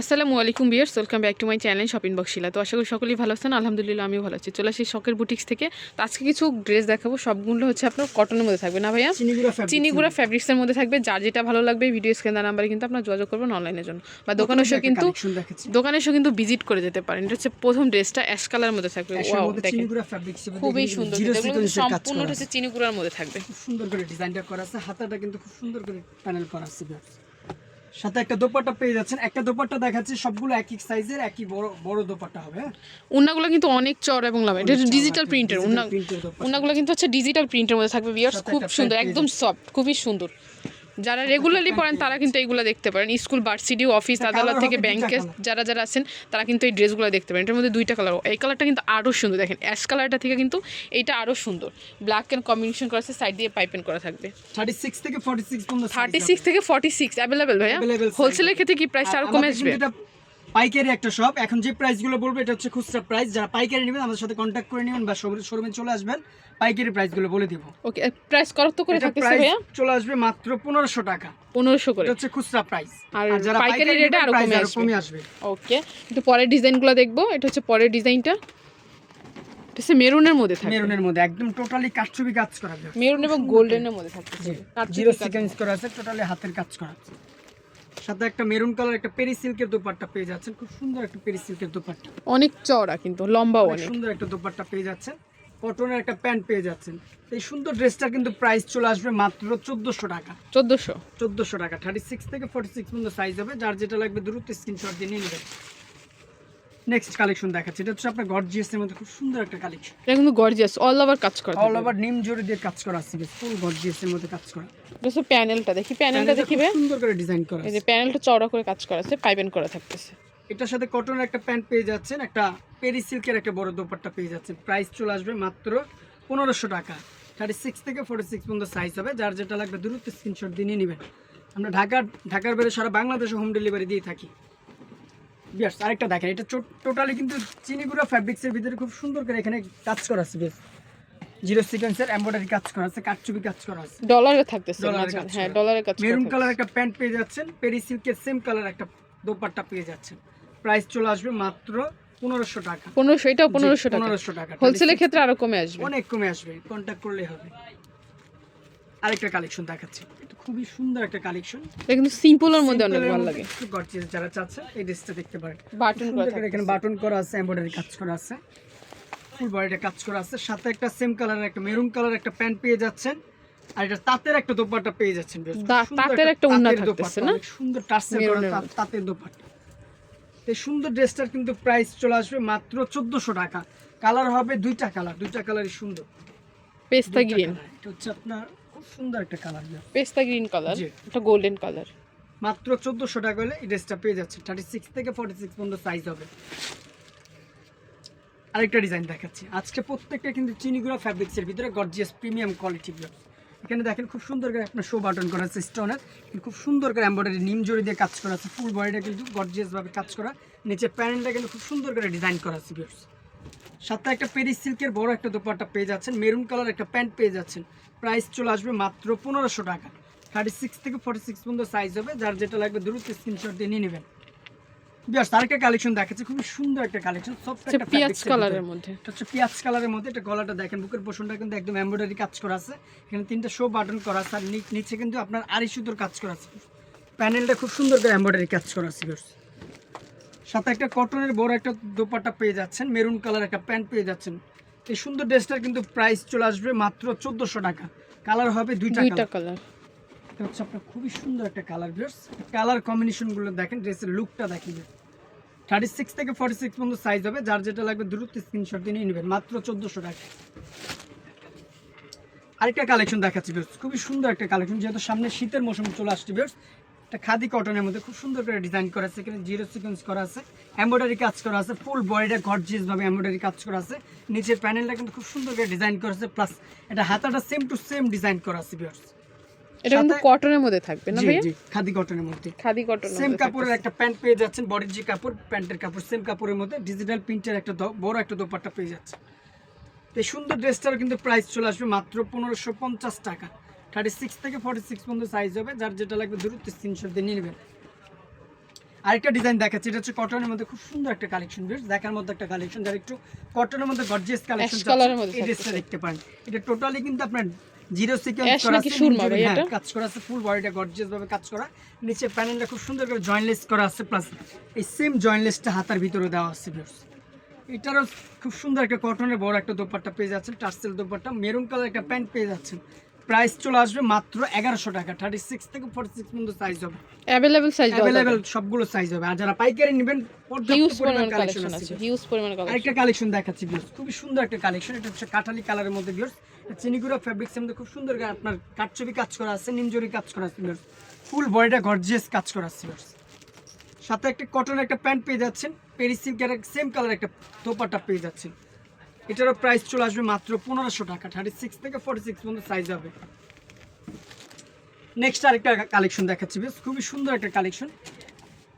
আসসালামু আলাইকুম viewers welcome back to my channel shopping বক্সিলা তো আশা করি সকলেই ভালো আছেন আলহামদুলিল্লাহ আমিও ভালো আছি। চলে আসি শখের বুটিক্স থেকে। তো আজকে কিছু ড্রেস দেখাবো সবগুলো হচ্ছে আপনার কটনের মধ্যে থাকবে। না ভাইয়া? চিনিগুড়া ফ্যাব্রিক্সের মধ্যে। থাকবে যার যেটা ভালো লাগবে ভিডিও স্ক্রিন নাম্বারে কিন্তু আপনার যোগাযোগ করবেন অনলাইনের জন্য। বা দোকানে এসে একটা কিন্তু। দোকানে এসে কিন্তু ভিজিট করে যেতে পারেন। এটা হচ্ছে প্রথম ড্রেসটা অ্যাশ কালার মধ্যে থাকবে। খুবই সুন্দর। zero কিন্তু এগুলো কিন্তু sequence এর কাজ সম্পূর্ণ করা। হচ্ছে। চিনিগুড়ার মধ্যে থাকবে। সুন্দর করে ডিজাইনটা করা আছে হাতাটা কিন্তু খুব সুন্দর করে প্যানেল করা আছে। সাথে একটা দোপাট্টা পেয়ে যাচ্ছেন। একটা দোপাট্টা দেখাচ্ছি সবগুলো একই সাইজের একই বড় বড় দোপাট্টা হবে হ্যাঁ? উন্নাগুলো কিন্তু অনেক চড় এবং লাভ। এটা ডিজিটাল প্রিন্টের উন্না। উন্নাগুলো কিন্তু হচ্ছে ডিজিটাল প্রিন্টের মধ্যে থাকবে। বিয়ার্স খুব সুন্দর একদম সফট খুবই সুন্দর। যারা রেগুলারলি পড়েন তারা কিন্তু এইগুলো দেখতে পারেন। স্কুল ভার্সিটি অফিস আদালত থেকে ব্যাংকে যারা যারা আছেন তারা কিন্তু এই ড্রেসগুলো দেখতে পারেন। এটার মধ্যে দুইটা কালার। এই কালারটা কিন্তু আরও সুন্দর। দেখেন অ্যাশ কালারটা থেকে কিন্তু এইটা আরও সুন্দর। ব্ল্যাক অ্যান্ড কম্বিনেশন করা আছে সাইড দিয়ে পাইপেন করা থাকবে। 36 থেকে ফর্টি সিক্স থার্টি সিক্স থেকে ফর্টি সিক্স অ্যাভেলেবেল ভাইয়া হোলসেলের ক্ষেত্রে কি প্রাইসটা আর আরও কমে আসবে পাইকারি একটা শপ এখন যে প্রাইসগুলো বলব এটা হচ্ছে খুচরা প্রাইস যারা পাইকারি নেবেন আমাদের সাথে কন্ট্যাক্ট করে নেবেন বা শোরুমে চলে আসবেন পাইকারি প্রাইসগুলো বলে দিব। ওকে প্রাইস কত করে এটা থাকতেছে ভাইয়া? চলে আসবে মাত্র পনেরোশো টাকা। পনেরোশো করে। এটা হচ্ছে খুচরা প্রাইস আর যারা পাইকারি রেটে আরও কমে আসবে। কমে আসবে। ওকে একটু পরের ডিজাইনগুলো দেখব। এটা হচ্ছে পরের ডিজাইনটা এটা মেরুনের মধ্যে থাকবে। মেরুনের মধ্যে একদম টোটালি কাঠছবি কাজ করা। মেরুন এবং গোল্ডেনের মধ্যে থাকবে জিরো সিকোয়েন্স করা আছে টোটালি হাতের কাজ করা আছে। সাথে একটা মেরুন কালার একটা পেরি সিল্কের দোপাট্টা পেয়ে যাচ্ছেন। খুব সুন্দর একটা পেরি সিল্কের দোপাট্টা। অনেক চওড়া কিন্তু লম্বাও অনেক সুন্দর একটা দোপাট্টা পেয়ে যাচ্ছেন। কটনের একটা প্যান্ট পেয়ে যাচ্ছেন। এই সুন্দর ড্রেসটা কিন্তু প্রাইস চলে আসবে মাত্র চোদ্দোশো টাকা। চোদ্দোশো। চোদ্দোশো টাকা থার্টি সিক্স থেকে ফোর্টি সিক্স পর্যন্ত সাইজ হবে। যার যেটা লাগবে দ্রুত স্ক্রিনশট দিয়ে নিয়ে নেবেন। নেক্সট কালেকশন দেখাচ্ছি। এটা হচ্ছে আপনার গর্জিয়াস এর মধ্যে খুব সুন্দর একটা কালেকশন এটা কিন্তু গর্জিয়াস অল ওভার কাজ করা অল ওভার নিম জড়ি দিয়ে কাজ করা আছে ফুল গর্জিয়াস এর মধ্যে কাজ করা। হচ্ছে প্যানেলটা দেখি প্যানেলটা দেখিবে? সুন্দর করে ডিজাইন করা এই যে প্যানেলটা চওড়া করে কাজ করা আছে করা থাকতেছে। এটার সাথে কটনের একটা প্যান্ট পেয়ে যাচ্ছেন একটা পেরি সিল্কের একটা বড় দোপাট্টা পেয়ে যাচ্ছেন। প্রাইস চলে আসবে মাত্র পনেরোশো টাকা। থার্টি সিক্স থেকে ফোর্টি সিক্স পর্যন্ত সাইজ হবে যার যেটা লাগবে দ্রুত স্ক্রিনশট দিয়ে নিয়ে নেবেন। আমরা ঢাকার ঢাকার বাইরে সারা বাংলাদেশে হোম ডেলিভারি দিয়ে থাকি। বিয়ার্স আরেকটা দেখেন এটা টোটালি কিন্তু চিনিগুড়া ফ্যাব্রিক্সের ভিতরে খুব সুন্দর করে এখানে কাজ করা আছে বেশ। জিরো সিকোয়েন্সের এমব্রয়ডারি কাজ করা আছে কাজ করা আছে। ডলারে থাকতেছে ডলারে কাজ হ্যাঁ করা। ডলারের কাজ মেরুন কালার একটা প্যান্ট পেয়ে যাচ্ছেন পেরি সিল্কের সেম কালার একটা দোপাট্টা পেয়ে যাচ্ছেন। প্রাইস চলে আসবে মাত্র পনেরোশো টাকা। পনেরোশো এটাও পনেরোশো টাকা। পনেরোশো টাকা। হোলসেলের ক্ষেত্রে আরও কমে আসবে। অনেক কমে আসবে কন্ট্যাক্ট করলে হবে। আরেকটা কালেকশন দেখাচ্ছি। খুবই সুন্দর একটা কালেকশন এটা কিন্তু সিম্পলের মধ্যে অনেক ভালো লাগে। যারা চাচ্ছে এই ড্রেসটা দেখতে পারেন। বাটন সুন্দর করা এখানে বাটন করা আছে এমব্রয়ডারি কাজ করা আছে। ফুল বডিটা কাজ করা আছে। সাথে একটা সেম কালারের একটা মেরুন কালার একটা প্যান্ট পেয়ে যাচ্ছেন। আর এটা তাঁতের একটা দোপাট্টা পেয়ে যাচ্ছেন তাঁতের একটা উন্না থাকতেছে না? সুন্দর টার্সেল করা। তাঁতের দোপাট্টা। এই সুন্দর ড্রেসটার কিন্তু প্রাইস চলে আসবে মাত্র চোদ্দশো টাকা। কালার হবে দুইটা কালার দুইটা কালারই সুন্দর। পেস্তা গ্রিন এটা হচ্ছে আপনার খুব সুন্দর একটা কালার পেস্তা গ্রিন কালার। এটা গোল্ডেন কালার মাত্র চোদ্দশো টাকা হলে এই ড্রেসটা পেয়ে যাচ্ছে থার্টি সিক্স থেকে ফর্টি সিক্স পর্যন্ত সাইজ হবে। আরেকটা ডিজাইন দেখাচ্ছি। আজকে প্রত্যেকটা কিন্তু চিনিগুড়া ফ্যাব্রিক্সের ভিতরে গর্জিয়াস প্রিমিয়াম কোয়ালিটি এখানে দেখেন খুব সুন্দর করে আপনার শো বাটন করা আছে স্টোনের খুব সুন্দর করে এম্বয়ডারি নিম জড়ি দিয়ে কাজ করা আছে। ফুল বডিটা কিন্তু গর্জিয়াস ভাবে কাজ করা। নিচে প্যানেলটা কিন্তু খুব সুন্দর করে ডিজাইন করা আছে। সাথে একটা পেরি সিল্কের বড় একটা দোপাট্টা পেয়ে যাচ্ছেন। মেরুন কালার একটা প্যান্ট পেয়ে যাচ্ছেন। প্রাইস চলে আসবে মাত্র পনেরোশো টাকা। থার্টি সিক্স থেকে ফর্টি সিক্স পর্যন্ত সাইজ হবে। যার যেটা লাগবে দ্রুত স্ক্রিনশট দিয়ে নিয়ে নেবেন। বিয়ার্স আরেকটা কালেকশন দেখাচ্ছে। খুবই সুন্দর একটা কালেকশন সফট হচ্ছে একটা পেঁয়াজ কালারের মধ্যে। এটা হচ্ছে পেঁয়াজ কালারের মধ্যে। এটা গলাটা দেখেন বুকের পোষণটা কিন্তু একদম এমব্রয়ডারি কাজ করা আছে। এখানে তিনটা শো বাটন করা আছে। আর নিচে কিন্তু আপনার আড়াই সুতোর কাজ করা আছে। প্যানেলটা খুব সুন্দর করে এমব্রয়ডারি কাজ করা আছে। সাথে একটা কটনের বড় একটা দোপাট্টা পেয়ে যাচ্ছেন মেরুন কালার একটা প্যান্ট পেয়ে যাচ্ছেন। এই সুন্দর ড্রেসটার কিন্তু প্রাইস চলে আসবে মাত্র চোদ্দোশো টাকা। কালার হবে দুইটা দুইটা কালার। এটা হচ্ছে আপনার খুবই সুন্দর একটা কালার ভিউর্স কালার কম্বিনেশনগুলো দেখেন ড্রেসের লুকটা দেখিবে থার্টি সিক্স থেকে ফর্টি সিক্স পর্যন্ত সাইজ হবে যার যেটা লাগবে দ্রুত স্ক্রিনশট দিয়ে নিয়ে নেবেন মাত্র চোদ্দোশো টাকা। আরেকটা কালেকশন দেখাচ্ছি ভিউর্স খুবই সুন্দর একটা কালেকশন যেহেতু সামনে শীতের মৌসুম চলে আসছে ভিউর্স একটা খাদি কটনের মধ্যে খুব সুন্দর করে ডিজাইন করা আছে এখানে জিরো সিকোয়েন্স করা আছে এমব্রয়ডারি কাজ করা আছে ফুল বডিটা গর্জিয়াস ভাবে এমব্রয়ডারি কাজ করা আছে নিচের প্যানেলটা কিন্তু খুব সুন্দর করে ডিজাইন করা আছে প্লাস এটা হাতাটা সেম টু সেম ডিজাইন করা আছে ভিউর্স এটা কিন্তু কটনের মধ্যে থাকবে না ভাইয়া? খাদি কটনের মধ্যে। খাদি কটন সেম কাপড়ের একটা প্যান্ট পেয়ে যাচ্ছেন বডির যে কাপড় প্যান্টের কাপড় সেম কাপড়ের মধ্যে ডিজিটাল প্রিন্টের একটা বড় একটা দোপাট্টা পেয়ে যাচ্ছে এই সুন্দর ড্রেসটার কিন্তু প্রাইস চলে আসবে মাত্র পনেরোশো পঞ্চাশ টাকা। থার্টি সিক্স থেকে ফর্টি সিক্স পর্যন্ত সাইজ হবে যার যেটা লাগবে দ্রুত স্ক্রিনশট দিয়ে নিয়ে নেবেন। আরেকটা ডিজাইন দেখাচ্ছি এটা হচ্ছে কটনের মধ্যে খুব সুন্দর একটা কালেকশন বেশ দেখার মধ্যে একটা কালেকশন যারা একটু কটনের মধ্যে গর্জিয়াস কালেকশন এই ড্রেসটা দেখতে পারেন। এটা টোটালি কিন্তু আপনার জিরো সিকোয়েন্স করা আছে হ্যাঁ, কাজ করা আছে ফুল বডিটা গর্জিয়াস ভাবে কাজ করা। নিচে প্যানেলটা খুব সুন্দর করে জয়েন্টলেস করা আছে প্লাস এই সেম জয়েন্টলেসটা হাতার ভিতরে দেওয়া আছে ভিউয়ার্স এটারও খুব সুন্দর একটা কটনের বড় একটা দোপাট্টা পেয়ে যাচ্ছেন টার্সেল দোপাট্টা মেরুন কালার একটা প্যান্ট পেয়ে যাচ্ছেন। প্রাইস চলে আসবে মাত্র এগারোশো টাকা। থার্টি সিক্স থেকে ফোর্টি সিক্স পর্যন্ত সাইজ হবে। অ্যাভেলেবল সাইজ অ্যাভেলেবেল সবগুলো সাইজ হবে। আর যারা পাইকারি নেবেন হিউজ পরিমাণ পরিমাণ কালেকশন কালেকশন আছে আছে হিউজ পরিমাণ কালেকশন আরেকটা কালেকশন দেখাচ্ছি ভিউয়ার্স খুবই সুন্দর একটা কালেকশন এটা হচ্ছে কাঠালি কালারের মধ্যে ভিউয়ার্স চিনিগুড়া ফ্যাব্রিক্সের মধ্যে খুব সুন্দর আপনার কাটছবি কাজ করা আছে নিমজরি কাজ করা আছে ভিউয়ার্স ফুল বডিটা গর্জিয়াস কাজ করা আছে ভিউয়ার্স সাথে একটা কটনের একটা প্যান্ট পেয়ে যাচ্ছেন। পেরিস সিল্কের সেম কালার একটা দোপাট্টা পেয়ে যাচ্ছেন। এটারও প্রাইস চলে আসবে মাত্র পনেরোশো টাকা। থার্টি সিক্স থেকে ফোর্টি সিক্স পর্যন্ত সাইজ হবে। নেক্সট আরেকটা কালেকশন দেখাচ্ছি বেশ, খুবই সুন্দর একটা কালেকশন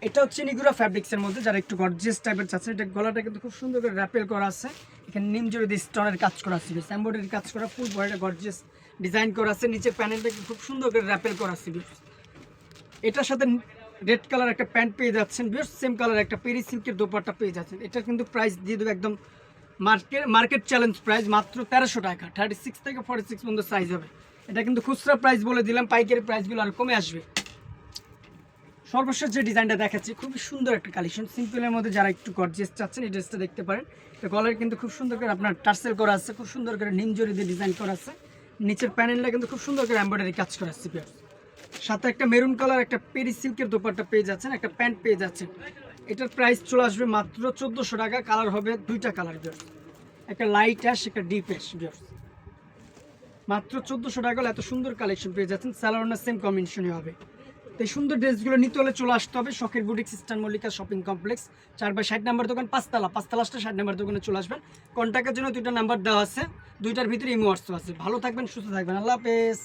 এটা হচ্ছে নিগুরা ফ্যাব্রিক্সের মধ্যে, যারা একটু গর্জিয়াস টাইপের চাচ্ছে, এটা গলাটা কিন্তু খুব সুন্দর করে র্যাপেল করা আছে। এখানে নিম জড়ি দিয়ে স্টোনের কাজ করা আছে বেশ এম্বয়ডারি কাজ করা ফুল বডিটা গর্জিয়াস ডিজাইন করা আছে। নিচে প্যানেলটা খুব সুন্দর করে র্যাপেল করা আছে বেশ। এটার সাথে রেড কালার একটা প্যান্ট পেয়ে যাচ্ছেন, বেশ সেম কালার একটা পেরি সিল্কের দোপাট্টা পেয়ে যাচ্ছেন। এটা কিন্তু প্রাইস দিয়ে দেবে একদম মার্কেট মার্কেট চ্যালেঞ্জ প্রাইস মাত্র তেরোশো টাকা। থার্টি সিক্স থেকে ফর্টি সিক্স পর্যন্ত সাইজ হবে। এটা কিন্তু খুচরা প্রাইস বলে দিলাম, পাইকারি প্রাইসগুলো আর কমে আসবে। সর্বশেষ যে ডিজাইনটা দেখাচ্ছি, খুবই সুন্দর একটা কালেকশন সিম্পলের মধ্যে যারা একটু গর্জিয়াস চাচ্ছেন, এই ড্রেসটা দেখতে পারেন। তো গলার কিন্তু খুব সুন্দর করে আপনার টার্সেল করা আছে, খুব সুন্দর করে নিমজরি দিয়ে ডিজাইন করা আছে। নিচের প্যানেলটা কিন্তু খুব সুন্দর করে এমব্রয়ডারি কাজ করা আছে সাথে একটা মেরুন কালার একটা পেরি সিল্কের দোপাট্টা পেয়ে যাচ্ছেন, একটা প্যান্ট পেয়ে যাচ্ছেন। এটার প্রাইস চলে আসবে মাত্র চোদ্দোশো টাকা কালার হবে দুইটা কালার বিয়ার একটা লাইট অ্যাশ একটা ডিপ অ্যাশ বিয়ার মাত্র চোদ্দোশো টাকা হলে এত সুন্দর কালেকশন পেয়ে যাচ্ছেন। স্যালারনার সেম কম্বিনেশনই হবে। তো এই সুন্দর ড্রেসগুলো নিতে হলে চলে আসতে হবে শখের boutique sister Mallika shopping complex চার বাই ষাট নাম্বার দোকান, পাঁচতলা। পাঁচতলাশটা ষাট নাম্বার দোকানে চলে আসবেন। কন্ট্যাক্টের জন্য দুইটা নাম্বার দেওয়া আছে। দুইটার ভিতরে ইমো আছে। ভালো থাকবেন, সুস্থ থাকবেন। আল্লাহ হাফেজ।